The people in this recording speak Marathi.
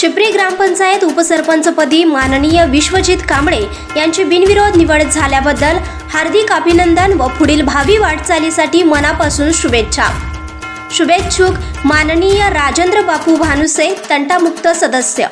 चिपरी ग्रामपंचायत उपसरपंचपदी माननीय विश्वजित कांबळे यांची बिनविरोध निवड झाल्याबद्दल हार्दिक अभिनंदन व पुढील भावी वाटचालीसाठी मनापासून शुभेच्छा. शुभेच्छुक माननीय राजेंद्र बापू भानुसे तंटामुक्त सदस्य.